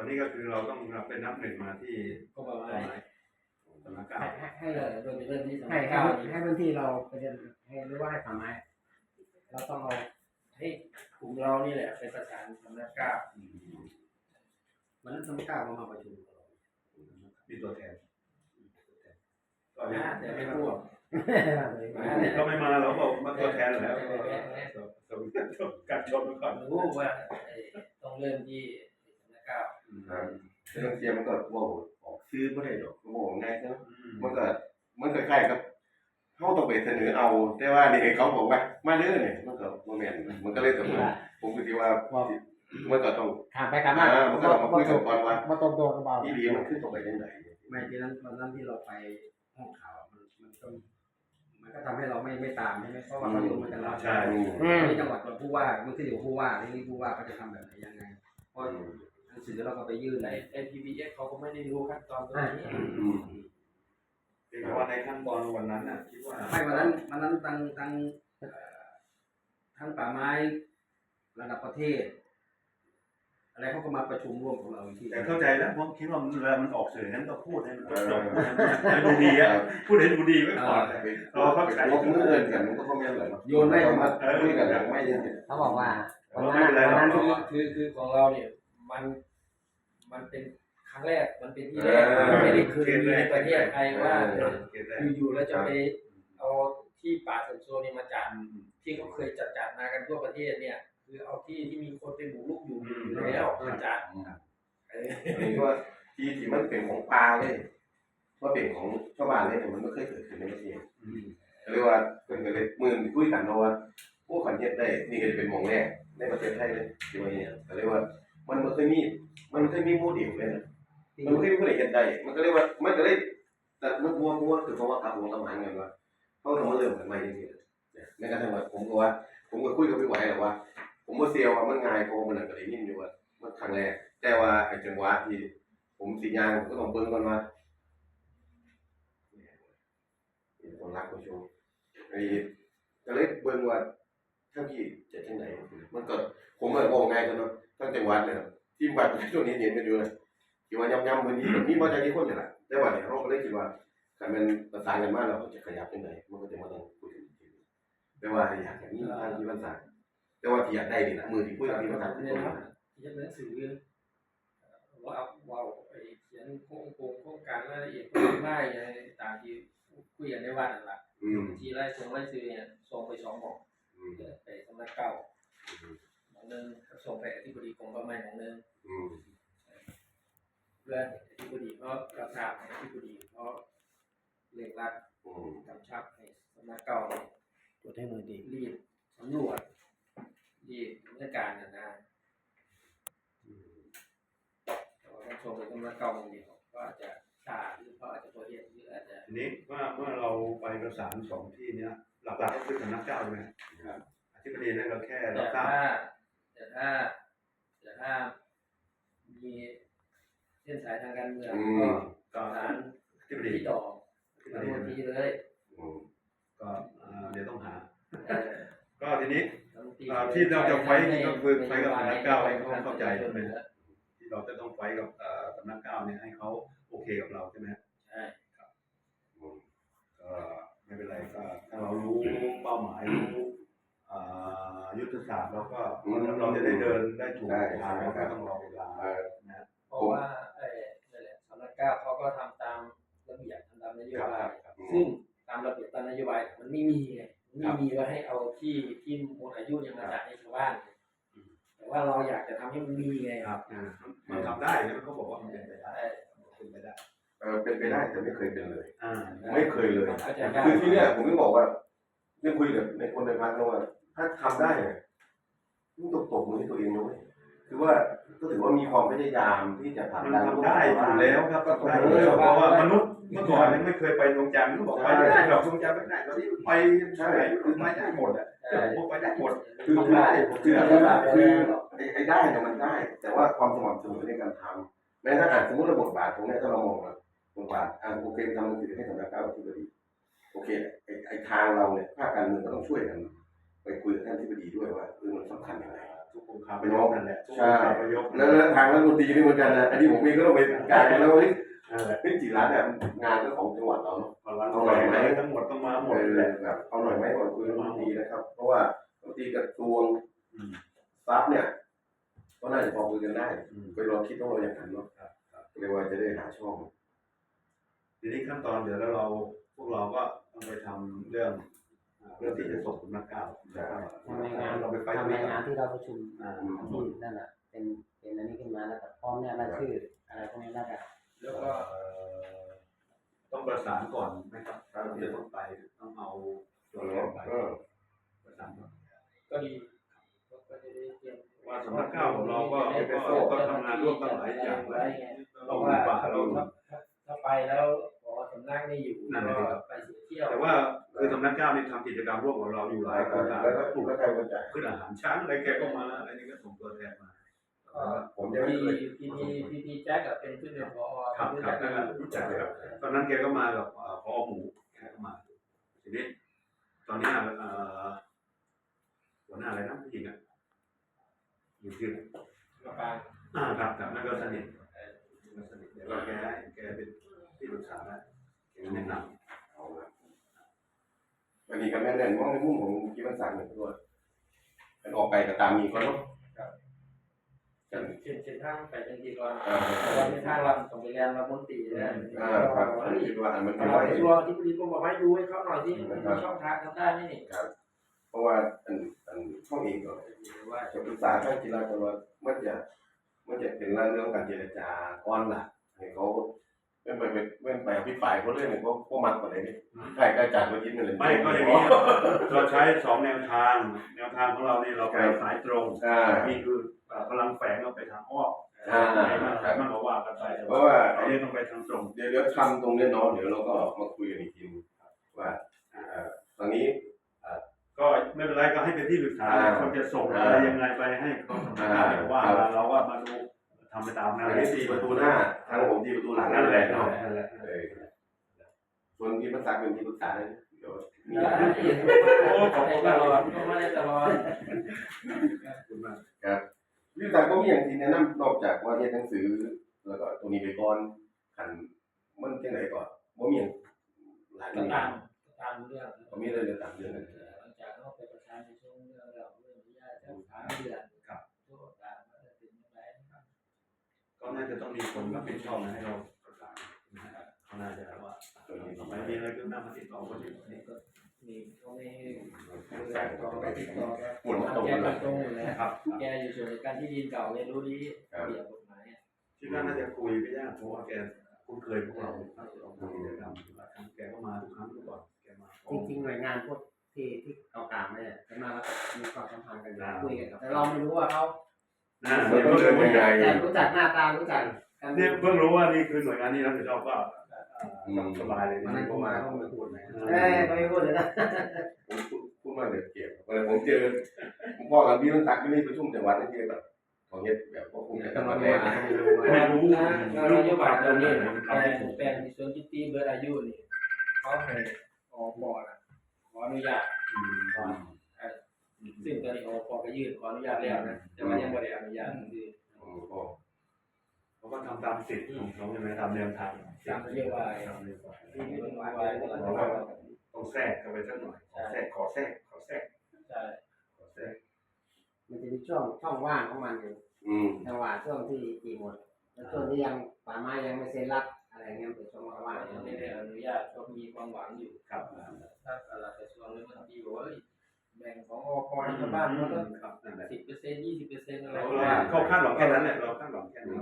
อนนี้ก็คือเราต้องนับเป็นนับหนึ่งมาที่ก็ประมาต่อณไม้สำนักกาให้รให้ให้ให้โดยเริ่มที่สำให้นักให้เก้านี่ให้พื้นที่เราไปเรียนให้หรือว่าให้ป่าไม้เราต้องเอาให้กลุ่มเรานี่แหละไปประสานสำนักเก้าวันนั้นสำนักกล้ามามาประชุมกับเรามีตัวแทนก็นะแต่ไม่พูดก็ไม่มาเราบอกมาตัวแทนแล้วก็สมสมการชมก่อนรู้ว่าเอ่อต้องเริ่มที่สำนักเก้า ครับเรื่องเสียมันก็บอกออกชื่อไม่ได้ดอกบอกง่ายใช่ไหมอืมมันก็มันก็ใกล้ๆกับเขาต้องไปเสนอเอา แต่ว่านี่เขาบอกว่ามาเด้อเนี่ยมันก็บ่แม่นมันก็เลยต้องผมก็คิดว่ามันก็ต้องถามไปถามมาอ่ามันก็ต้องมาคุยกันก่อนว่ามาตรงตัวกับเราอีหลีมันขึ้นตรงไปยังไงไม่ที่นั้นวันนั้นที่เราไปห้องข่าวมันมันก็มันก็ทำให้เราไม่ไม่ตามใช่ไหมเพราะว่าเขาอยู่มากันเราใช่ที่จังหวัดเราผู้ว่ามันขึ้นอยู่กับผู้ว่าที่นี่ผู้ว่าเขาจะทำแบบไหนยังไงเพราะ หนังสือเราก็ไปยื่นในในใน PBS เขาก็ไม่ได้รู้ขั้นตอนตรงนี้อืมเพียงแต่ว่าในขั้นตอนวันนั้นน่ะคิดว่าไม่วันนั้นวันนั้นทางทางเอ่อทางป่าไม้ระดับประเทศ อะไรเขาก็มาประชุมร่วมของเราอีกทีแต่เข้าใจแล้วผมคิดว่าเวลามันออกสื่อนั้นก็พูดให้มันจบให้ดูดีอะพูดให้ดูดีไว้ก่อนไปลบมือเอินกันมันก็คงยังเหลือโยนไม่มาคุยกันหลังไม่ยัง เขาบอกว่าวันไม่นั้นเป็นไรหรอก วันนั้นคืที่อคือคือของเราเนี่ยมัน มันเป็นครั้งแรกมันเป็นที่แรกมันไม่ได้เคยมีในประเทศไทยว่าเออเก็บได้อยู่ๆแล้วจะไปเอาที่ป่าเซนโซนี่มาจัดที่เขาเคยจัดจัดมากันทั่วประเทศเนี่ย คือเอาที่ที่มีคนเป็นหมูลูกอยู่อยู่แล้วมาจัดเอออันนี้ว่าที่ที่มันเป็นของปลาเลยว่าเป็นของชาวบ้านเลยมันไม่เคยเกิดขึ้นในประเทศเรียกว่าเป็นกันเลยมือคุยกันเนาะว่าผู้ขันเฮ็ดได้นี่ก็จะเป็นหมองแรกในประเทศไทยเลยที่ว่าเนี่ยแต่เรียกว่า มันมันเคยมี มันเคยมีโมเดลเลยนะมันเคยมีผู้ใดเฮ็ดได้มันก็เรียกว่ามันก็เลยแต่มันมัวมัวคือเพราะว่ากับวงละหมานกันว่าเขาต้องมาเริ่มกันใหม่จริงๆเนี่ยในการทำงานผมก็ว่า ผมก็คุยกับพี่ไหวแหละว่า ผมว่าเซียวว่ามันง่ายเพราะว่ามันนั่นก็ได้ยินอยู่ว่ามันครั้งแรกแต่ว่าไอ้จังหวะที่ผมสิยางผมก็ต้องเบิ่งก่อนว่าเนี่ยคนรักผู้ชมไอ้ก็เลยเบิ่งว่า ถ้าพี่จะจังไหน มันก็ผมก็บอกง่ายกันเนาะตั้งจังหวัดเนี่ยครับที่บัตรช่วงนี้เห็นกันอยู่เลยที่ว่ายำๆพื้นที่แบบนี้มาจากที่คนนี่แหละแต่ว่าเนี่ยเราก็เลยคิดว่าการเป็นประสานกันมากเราก็จะขยับยังไงมันก็จะมาต้องคุยกันจริงๆแต่ว่าอยากอย่างนี้ทางที่ภาษาแต่ว่าที่อยากได้นี่นะมือที่คุยกับที่ภาษาทุกคนนะเขียนหนังสือว่าว่าไอ้เขียนโครงโครงโครงการรายละเอียดโครงได้ไงตามที่คุยกันในวันนั่นแหละอืมทีไล่ส่งไล่ซื้อเนี่ยส่งไปสองหมอกอืม ไปสำนักเก่าหองนึงส่งไปอธิบดีกรมป่าไม้หมองนึงเพื่อนอธิบดีเพราะกระทาบให้อธิบดีเพราะเร่งรัดกำชับให้สำนักเก่าเนี่ยตรวจให้มือดีรีบสำรวจรีบดำเนินการนะนะแต่ว่าต้องส่งไปสำนักเก่าอย่างเดียวก็อาจจะช้าหรือเพราอาจจะตัวเหตุหรืออาจจะนี้เมื่อเมื่อเราไปประสานสองที่เนี้ยหลักๆก็คือสำนักเจ้าใช่ไหม นั่นก็แค่แต่รับทราบถ้าแต่ถ้าแต่ถ้ามีเส้นสายทางการเมืองอืก็มก็ศาลอธิบดีที่ต่ออธิบรัฐดีมนตรีเลยอืมก็อ่าเดี๋ยวต้องหา เอ่อก็ทีนี้ รัฐมนตรีอ่าที่เราจะไฟท์ก็คือไฟท์กับสำนักเก้าให้เขาเข้าใจใช่ไหม ที่เราจะต้องไฟท์กับเอ่อสำนักเก้าเนี่ยให้เขาโอเคกับเราใช่ไหมฮะใช่ อืมก็ไม่เป็นไรก็ถ้าเรารู้เป้าหมายรู้อ่า ยุทธศาสตร์แล้วก็เราจะได้เดินได้ถูกทางแล้วก็ต้องรอเวลาเอ่อนะฮะเพราะว่าเอ่อนั่นแหละสำนักเก้าเขาก็ทำตามระเบียบทำตามนโยบายครับซึ่งตามระเบียบตามนโยบายมันไม่มีไงมันไม่มีว่าให้เอาที่ที่หมดอายุยังมาจ่ายให้ชาวบ้านแต่ว่าเราอยากจะทำให้มันมีไงครับมันทำได้นะเขาบอกว่ามันเป็นไปได้เออเป็นไปได้เออเป็นไปได้แต่ไม่เคยเป็นเลยอ่าไม่เคยเลยมันก็จะยากคือที่เนี่ยผมถึงบอกว่าเรื่องคุยกับในคนในพักแล้วว่า ถ้าทำได้เนี่ยต้องตบตบมือให้ตัวเองด้วยคือว่าก็ถือว่ามีความพยายามที่จะผลักมันดันทำได้อยู่แล้วครับก็ทำได้อยู่แล้วเพราะว่ามนุษย์เมื่อก่อนยังไม่เคยไปดวงจันทร์ก็บอกไปไม่ได้หรอกดวงจันทร์ไปไม่ได้ตอนนี้ไปใช่คือไปได้หมดอะแต่ผมว่าไปได้หมดคือคือได้คือคือคือไอ้ไอ้ได้เนี่ยมันได้ แต่ว่าความสม่ำเสมอในการทำแม้ถ้าอ่านสมมติระบทบาทตรงเนี้ยถ้าเรามองว่าบทบาทอ่านโอเคทำหนังสือให้สำนักข่าวที่ดีโอเคไอ้ไอ้ทางเราเนี่ยภาคการเมืองก็ต้องช่วยกันไป คุยกับท่านที่ดีด้วยว่าเออมันสำคัญยังไงทุกองค์คาพยพนั่นแหละทุกอใช่งค์คาพยพแล้วแล้วทางรัฐมนตรีนี่เหมือนกันนะอันนี้ผมเองก็ต้องไปกลายเป็นแล้วว่าเฮ้ยนั่นแหละเฮ้ยจีรัตน์เนี่ยงานก็ของจังหวัดเราเนาะพอร้านเอาหน่อยไหมทั้งหมดต้องมาหมดเออแหละแบบเอาหน่อยไหมก่อนคุยรัฐมนตรีนะครับ เพราะว่ารัฐมนตรีกระทรวงอืมทรัพย์เนี่ยก็น่าจะพอคุยกันได้อืมไปลองคิดต้องเราอย่างนั้นเนาะครับครับเรียกว่าจะได้หาช่องทีนี้ขั้นตอนเดี๋ยวแล้วเราพวกเราก็ต้องไปทำเรื่องอ่า เรื่องที่จะส่งสำนักข่าวทำรายงานเราไปไปทำรายงานที่เราประชุมอ่าที่นั่นแหละเป็นเป็นอันนี้ขึ้นมาแล้วก็พร้อมเนี่ยรายชื่ออะไรพวกนี้แล้วก็แล้วก็เอ่อต้องประสานก่อนไหมครับถ้าเราจะต้องไปต้องเอาตัวแทนไปเออประสานก่อนก็ดีก็จะได้เตรียมว่าสำนักข่าวของเราก็ก็ก็ทำงานร่วมกันหลายอย่างไว้แล้วไงเราหมู่ป่าเราถ้าถ้าไปแล้วขอสำนักไม่อยู่นั่นแหละก็ครับไปเสียเที่ยวแต่ว่าคือ สำนักข่านี่ทำกิจกรรมร่วมกับเราอยู่หลายโครงการแล้วก็ถูกแล้วใครก็จ่ายขึ้นอาหารช้างอะไรแกก็มาอะไรนี่ก็ส่งตัวแทนมาผมยังไม่เคยพี่พี่พี่พี่แจ็คกับเป็นผู้เรียนพอครับครับนั่นรู้จักเลยครับตอนนั้นแกก็มากับพอหมูแกก็มาทีนี้ตอนนี้หัวหน้าอะไรนะผู้หญิงอะอยู่ที่มาปางอ่าครับครับนั่นก็สนิทก็สนิทเดี๋ยวแกแกเป็นที่ปรึกษาแล้วแกแนะนำ วันนี้ก็แม่เล่นมองในมุมของคิดว่าสารเหมือนกันมันออกไปก็ตามมีก็เนาะเช่นเช่นเช่นทางไปเป็นทีก่อนอ่าแต่ว่าในทางเราต้องไปเรียนรัฐมนตรีนะอ่าครับคิดว่าอันมันตไม่ลไหวอดช่วงที่พี่ก็บอกให้ดูให้เขาหน่อยที่มันมีช่องทางทำได้ไหมนี่เพราะว่าอันอันช่องเองก็ว่าจะปรึกษาท่านกีฬากันว่ามันจะมันจะเป็นเรื่องการเจรจาก่อนล่ะให้เขา เป็นไปเป็นไปอภิปรายเขาเรื่องเนี่ยเขาเขามักกว่าไหนนี่ใครก็จัดมายิ้มเลยไม่ก็อย่างนี้เราใช้สองแนวทาง แนวทางของเรานี่เราไปสายตรงอ่านี่คือเอ่อพลังแฝงเราไปทางอ้อมอ่าไม่มากมากกว่าว่ากันไปแต่เพราะว่าอันนี้ต้องไปทางตรงเดี๋ยวเดี๋ยวทำตรงเนี้ยเนาะเดี๋ยวเราก็มาคุยกันอีกทีนึงว่าอ่าตอนนี้ก็ไม่เป็นไรก็ให้เป็นที่ปรึกษาอ่าคนจะส่งอะไรยังไงไปให้เขาสำนักงานเนี่ยว่าครับเราก็มาดู ทำไปตามนั้อันนนี้ตีประตูหน้าทางผมตีประตูหลังนั่นั่นนแหแหละละเนาะนั่นแหละเออส่วนที่ภาษาเป็นที่ปรึกษาเลยเดี๋ยวมีโอ้ขอบได้คุณตมากลเลอยดก็ไม่ได้ตลอด ต่อก็ติดต่อแกปวดตรงแกเลตยรงอยู่แล้วครับ แกอยู่ส่วนการที่ดินเก่าเรียนรู้ดีเกี่ยวกฎหมายที่น่าจะคุยไม่ยากเพราะว่าแกคุ้นเคยพวกเราเราทำกิจกรรมแกก็มาทุกครั้งทุกวันแกมาจริงๆหน่วยงานพวกที่ที่เอาตามมาเนี่ยจะมาแล้วก็มีความสัมพันธ์กันคุยกันแต่เราไม่รู้ว่าเขาน่ามันต้องเดินยังไงแต่รู้จักหน้าตารู้จักกันเนี่ยเพิ่งรู้ว่านี่คือหน่วยงานที่รับผิดชอบก็สบายเลยมันนั่นก็ก็มามาต้องมาพูดนะเอ้ยก็ไม่พูดเลยนะ ผมพูดพูดมากเลยเก็บผมเจอผมพ่อกับพี่มันตักที่นี่ประชุมจังหวัดนี่ที่แบบของเฮ็ดแบบพวกผมจะจังหวัดทำไหแนกไม่รู้ไม่รู้นะนโยบายตรงนี้แปลงแปลงที่ส่วนจิตตีเบิร์อายุนี่เขาให้ออกบอร์ดขออนุญาตซึ่งตอนนี้ออกบอร์ดก็ยื่นขออนุญาตแล้วนะแต่ว่ายังไม่ได้อนุญาตคือเขาก็ทำตามสิทธิ์ของเขาใช่ไหมตามแนวทางตามนโยบาตามนโยบายที่ายของเราต้องแทรกเข้าไปสักหน่อยแทรกขอแทรก แทรกใช่ขอแทรกมันจะมีช่วงช่องว่างของมันอยู่อืมจังหวะช่วงที่จีหมด แล้วช่วงที่ยังป่าไม้ยังไม่เซ็นรับอะไรเงี้ยเป็นช่วงว่างยังไม่ได้อนุญาตก็มีความหวังอยู่ ครับถ้าอะไรกระทรวงหรือมันดีบอกว่าแบ่งของอพให้ชาวบ้านเขาก็ครับนั่นแหละสิบเปอร์เซ็นต์ยี่สิบเปอร์เซ็นต์อะไรเราก็ว่าเขาคาดหวังแค่นั้นแหละเราคาดหวังแค่นั้น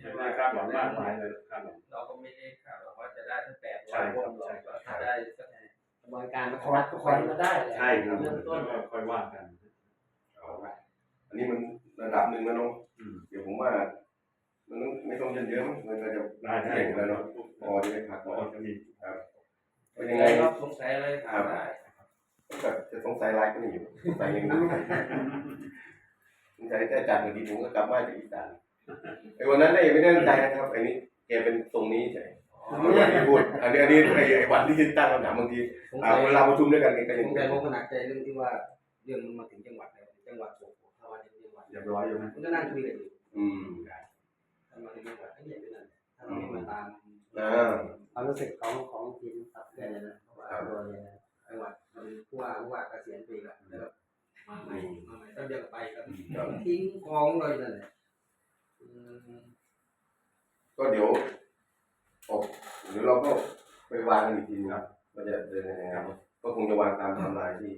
ไม่ได้คาดหวังมากมายเลยคาดหวัง เราก็ไม่ได้คาดหวังว่าจะได้ทั้งแปดร้อยคนหรอกถ้าได้สัก กระบวนการมันคอร์สก็คอร์สมาได้แหละใช่ครับเริ่มต้นค่อยว่ากันเอาละอันนี้มันระดับหนึ่งแล้วเนาะอืมเดี๋ยวผมว่า มันต้องไม่ต้องเยอะๆมั้งมันก็จะได้ได้เก่งแล้วเนาะพอจะได้พักพอแล้วจะมีเป็นยังไงเราสงสัยอะไรถามได้ ก็แบบจะสงสัยไลน์ก็ไม่อยู่สงสัยยังไงสงสัยแต่จัดมาดีผมก็กลับมาจากอีสานไอ้วันนั้นเนี่ยไม่ได้ตั้งใจนะครับไอ้นี่แกเป็นตรงนี้ใช่ ไม่พูดอันนี้อันนี้ไอ้ไอ้วันที่ตั้งคำถามบางทีสงอ่าสัยเวลาประชุมด้วยกันก็สยังงสัยผมขนาดใจเรื่องที่ว่าเรื่องมันมาถึงจังหวัดเลยจังหวัดโสภณถ้าว่าจะจังหวัดเรียบร้อยอยู่นะมันก็นั่งคุยกันอยู่อืม ทำมาเรื่องว่าไอ้เหี้ยเป็นอะไรถ้าเราไม่มาตามอ่า ความรู้สึกของของทีมตัดเกินเลยนะเพราะว่าตัวเลยนะจังหวัดมันผู้ว่าผู้ว่าเกษียณไปแล้วแล้วก็มาใหม่มาใหม่ต้องเดียวกับไปครับทิ้งกองเลยนั่นแหละอืมก็เดี๋ยวออกเดี๋ยวเราก็ ไปวางกันอีกทีนึงครับว่าจะเดินยังไงครับก็คงจะวางตามไทำลายที่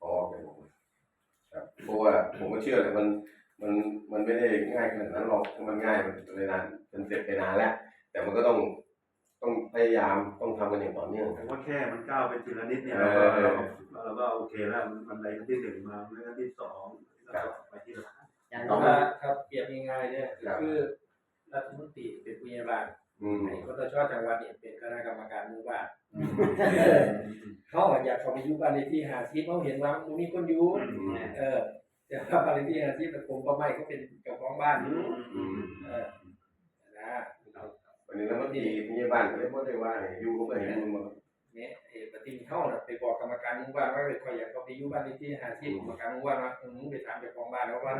พอแกบอกครับเพราะว่าผมก็เชื่อเลยมันมันมันไม่ได้ง่ายขนาดนั้นหรอกถ้ามันง่ายมันไปนานมันเสร็จไปนานแล้ว แต่มันก็ต้องต้องพยายามต้องทำกันอย่างต่อเนื่อง ผมว่าแค่มันก้าวไปทีละนิดเนี่ยเอเราอก็เราก็โอเคแล้วมันไดขั้นที่หนึ่งมาแล้วขั้นที่สองแล้วก็ไปที่ละอย่างเพน้อราะยว่าครับเปรียบง่ายๆเนี่ยคือรัฐมนตรีเป็นผู้ใหญ่บ้าน อืมไอ้คนตชจังหวัดเนี่ยเป็นคณะกรรมการหมู่บ้านเขาอยากเข้าไปอยู่บ้านเลขที่หาที่เขาเห็นว่ามันมีคนอยู่อืมเออแต่ว่าบ้านเลขที่หาที่แต่กรมป่าไม้เขาเป็นเจ้าของบ้านอยู่อืมเออนะวันนี้แล้วมันดีพี่บ้านก็เลยบ่ได้ว่าให้อยู่ก็ไปให้อยู่มา เนี่ยไอ้ปฏิทินเขาน่ะไปบอกกรรมการหมู่บ้านว่าคอยอยากเข้าไปอยู่บ้านเลขที่หาที่กรรมการหมู่บ้านว่าเออมึงไปถามเจ้าของบ้านแล้วว่า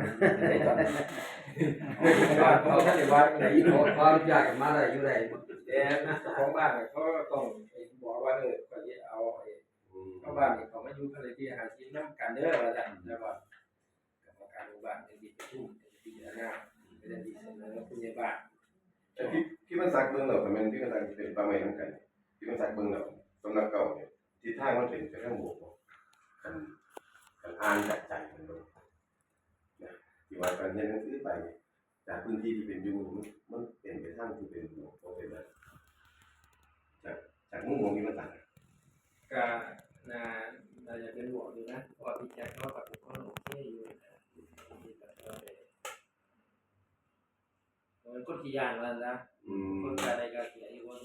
ไอ้ตอนนั้นบ้านเขาท่านได้ว่าไหนอยู่ขอขออนุญาตกันมาได้อยู่ได้แต่เจ้าของบ้านเนี่ยเขาก็ต้องไปบอกว่าเออก็จะเอาไอ้อืมชาวบ้านนี่เขามาอยู่ภายในที่หาชิ้นน้ำกันเด้อว่าจังแต่ว่ากรรมการหมู่บ้านเป็นดีประชุมเป็นดีหน้าเป็นดีเสนอผู้ใหญ่บ้านแต่พี่พี่มันสักเบิ่งแล้วก็แม่นพี่มันสักเป็นปลาไม้เหมือนกันพี่มันสักเบิ่งแล้ว สำนักเก่าเนี่ยทิศทางมันเป็นไปทางบวกบ่กันกันอ่านจากใจมันเบิ่งนะที่ว่าการเรียนหนังสือไปเนี่ยจากพื้นที่ที่เป็นอยู่มันมันเป็นไปทางที่เป็นบวกบ่เป็นแบบจากจากมุมมองที่มันต่างก็น่าน่าจะเป็นบวกอยู่นะเพราะว่าพี่แจ็คเขากับเขาโอเคอยู่นะที่แบบว่าเออมันก็ที่ย่างแล้วนะอืมคนอะไรก็เสียอยู่ว่า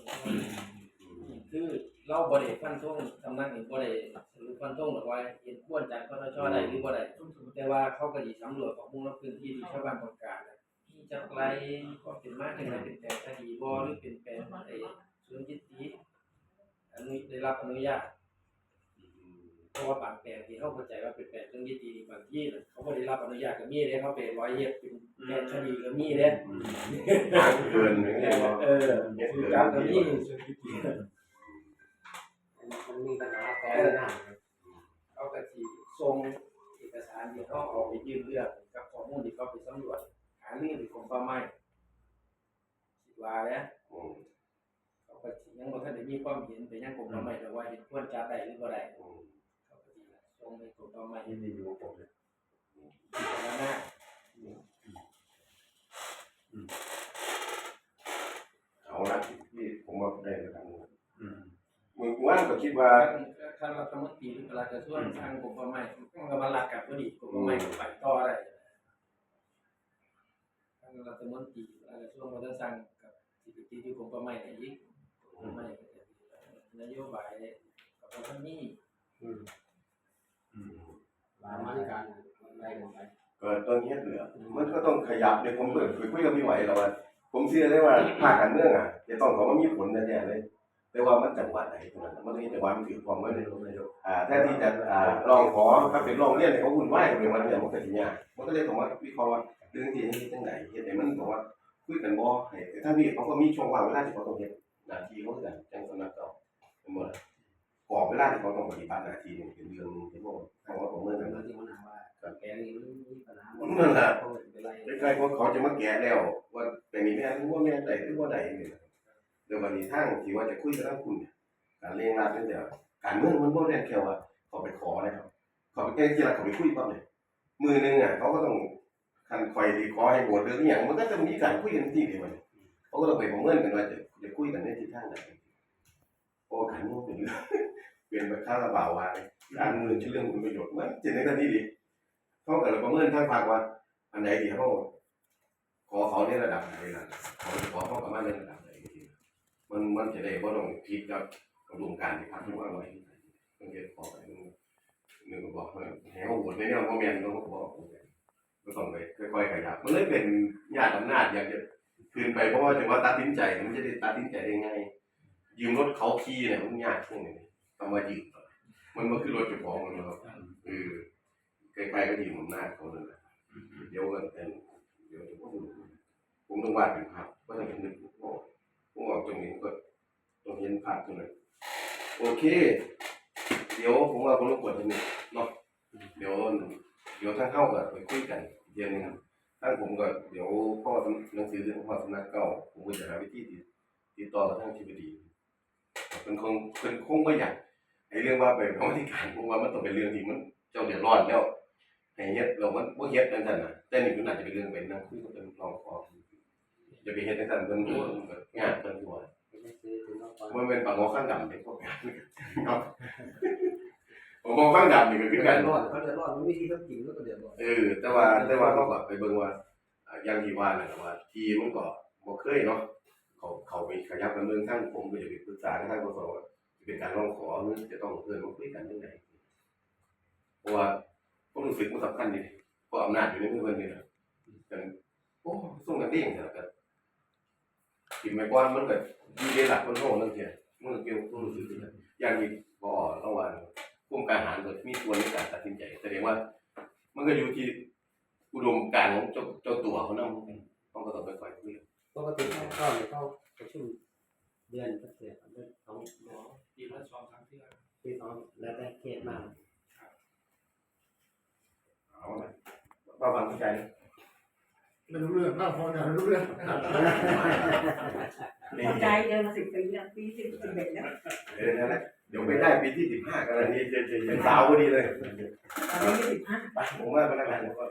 คือ เราบริฟันท่งสำนักหนึ่งบริสรุปฟันท่งหรือว่าเห็นควรจากคอทชได้หรือบ่ได้แต่ว่าเขาก็ดีสำรวจของมูลพื้นที่ที่ชาวบ้านต้องการนะที่จะไกลก็เป็นมากเป็นไรเป็นแปลงคดีบ่หรือเป็นแปลงไอ้ส่วนยึดติอนุได้รับอนุญาตเพราะว่าบางแปลงที่เขาเข้าใจว่าเป็นแปลงส่วนยึดติบางที่น่ะเขาบ่ได้รับอนุญาตก็มีเลยเขาเป็นร้อยเฮ็ดเป็นแปลงคดีก็มีเด้ทางเกินอย่างเงี้ยเนาะเออคือจับก็มีส่วนยึดติ มันมีปัญหาต่อเนื่องเขาก็สิส่งเอกสารที่เขาเอาไปยื่นเรื่องกับข้อมูลที่เขาไปสำรวจหาเรื่องที่กรมป่าไม้คิดว่าแล้วเขาก็สิยังบ่ทันได้มีความเห็นแต่ยังกรมป่าไม้แต่ว่าเห็นควรจัดได้หรือบ่ได้อืมเขาก็สิส่งให้กรมป่าไม้ยินดีอยู่กับผมเลยพิจารณาเอาละที่ผมว่าได้แล้วกัน อืมมึงว่างก็คิดว่าท่านรัฐมนตรีหรือประหลัดกระทรวงทางกรมป่าไม้มันก็มาลักกับพอดีกรมป่าไม้ก็ไปต่อได้ท่านรัฐมนตรีประหลัดกระทรวงวัฒนธรรมกับสิไปติดอยู่กรมป่าไม้ได้อีกไม่นโยบายกับท่านนี่อืมประมาณการได้กันไปเกิดตอนนี้เหลือมันก็ต้องขยับเดี๋ยวผมเปิดคุยคุยกับพี่ไหวแล้วว่าผมเชื่อได้ว่าภาคการเมืองอะจะต้องเขาว่ามีผลแน่ๆเลย แต่ว่ามันจังหวัดไหนตรงนั้นมันมีจังหวัดมันถือความไว้ในอ่าแทนที่จะอ่าลองขอถ้าเป็นลองเรียนให้เขาวุ่นวายกับเรื่องมันเนี่ยมันก็สิยากมันก็เลยต้องมาวิเคราะห์ว่าเรื่องที่นี้จังไหนเฮ็ดให้มันบอกว่าคุยกันบ่ให้แต่ถ้าพี่เขาก็มีช่วงว่างเวลาที่เขาต้องเฮ็ดหน้าที่เขาคือกันจังสำนักเก่าเป็นหมดกรอบเวลาที่เขาต้องปฏิบัติหน้าที่เนี่ยเป็นเรื่องหนึงที่พวกทางว่าผมเมื่อแต่นั้นเมื่อที่มันหาว่าแกนี่มันมีปัญหานั่นแหละเขาเป็นไรใกล้ๆว่าเขาจะมาแกะแล้วว่าแต่นี่แม่นหรือว่าแม่นใดหรือว่าใดเนี่ย เดี๋ยววันนี้ทางที่ว่าจะคุยกับทางคุณเนี่ยการเลี้ยงรัดนี่เดี๋ยวการเมืองมันบ่แน่นแค่ว่าเขาไปขอนะครับเขาไปแก้ที่ละเขาไปคุยปั๊บเนี่ยมือหนึงอะเขาก็ต้องคันคอยที่ขอให้โหวตเรื่องอย่างมันก็จะมีการคุยกันที่เดียวกันเขาก็ต้องไปประเมินกันว่าจะจะคุยกันในทิศทางไหนโอ้การเมืองเป็นเรื่องเปลี่ยนไปค่าระบาวาการเมืองชื่อเรื่องผลประโยชน์มันเจนในทันทีดีเขาก็เลยประเมินทางภาคว่าอันไหนที่เขาขอเขาในระดับไหนล่ะขาจะขอเขากับมาในระดับ มันมันจะได้บ่าต้องผิดกับกระบวนการที่พักทุกวันไว้ต้องเก็บขอไปหนึงนึงก็บอกว่าแหวโหวในแนวโมเมนต์ต้องบอกก็ต้องไปค่อยๆขยับมันเลยเป็นญาติอำนาจอยากจะคืนไปเพราะว่าจะว่าตัดสินใจมันจะได้ตัดสินใจได้ง่ายยืมรถเขาขี่เนี่ยมันยากช่วงนี้ต้องมายืมมันมันคือรถเจ้าของมันเนาะเออใกล้ๆก็ยืมอำนาจเขาเลยเดี๋ยวกันเดี๋ยวผมผมต้องวาดเป็นภาพว่าจะเป็นนึกผ มบอกผมบอกตรงนี้ก็ต้องเห็นภาพตรงนั้นโอเค เดี๋ยวผมว่าผมรบกวนตรงนี้เนาะเดี๋ยวเดี๋ยวท่านเข้ากับไปคุยกันอีกเดือนหนึงท่านผมก็เดี๋ยวพ่อหนังสือเรื่องพ่อสำนักเก่าผมก็จะหาวิธีติดติดต่อกับท่านทิบดีเป็นคงเป็นคงไม่อยากไอ้เรื่องว่าไปกรรมธิการผมว่ามันต้องเป็นเรื่องที่มันเจ้าเดือดร้อนแล้วให้เฮ็ดเรามันบ่เฮ็ดจังซั่นน่ะแต่นี่มันน่าจะเป็นเรื่องเป็นนั่งคุยกับเพิ่นลองขอ อย่าไปเฮ็ดจังซั่นเพิ่นโอ้งานเพิ่นตัวไม่ได้ซื้อถึงต้องก่อนมันเป็นปากงอข้างดำเด้พวกงานเนาะผมมองข้างดำนี่ก็คือเดืกัอนดร้อนเขาเดือดร้อนมันวิธีต้องกินก็เดือดร้อนเออแต่ว่าแต่ว่าเขาก็ไปเบิ่งว่าอ่าอย่างที่ว่านั่นน่ะว่า ทีมันก็บ่เคยเนาะเขาเขาไปขยับกันเมืองทั้งผมก็จะไปปรึกษากับทางกสว่าจะเป็นการร้องขอหรือจะต้องเอิ้นมาคุยกันจังไดเพราะว่าผมรู้สึกมันสำคัญดีเพราะอำนาจอยู่ในมือเพิ่นนี่นะกันโอ้ส่งกันเองเถอะกัน กินไม่กว่ามันก็อยู่ในหลักคนโง่นั่นเองมันก็เกี่ยวกับรู้สึกนะอย่างที่พอระหว่างผู้การหารก็มีส่วนในการตัดสินใจแสดงว่า มันก็อยู่ที่อุดมการณ์ของเจ้าเจ้าตัวเขานั่นต้องก็ต้องไปคอยคุยกันปกติเข้าเข้าเนี่ยเข้าประชุมเดือนก็เสียเดือนสองปีละสองครั้งที่ปีสองแล้วแต่เขตมาเอาละว่าฟังเข้าใจนะ ไม่รู้เรื่องน่าพอใจไม่รู้เรื่องนี่พอใจเดินมาสิบปีแล้วปีสิบสิบเอ็ดแล้วเออนั่นแหละเดี๋ยวไปได้ปีที่สิบห้ากันแล้วนี่เป็นสาวพอดีเลยตอนนี้สิบห้าไปผมว่าพนักงานก็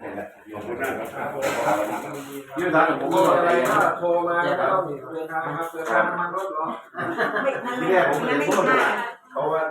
เนี่ยแหละขอบคุณมากครับครับผมยืนทางผมโทรก็อะไรถ้าโทรมาก็ต้องเดินทางมาเดินทางน้ำมันรถเหรอไม่นั่นไม่นั่นไม่สิบห้าเขาว่า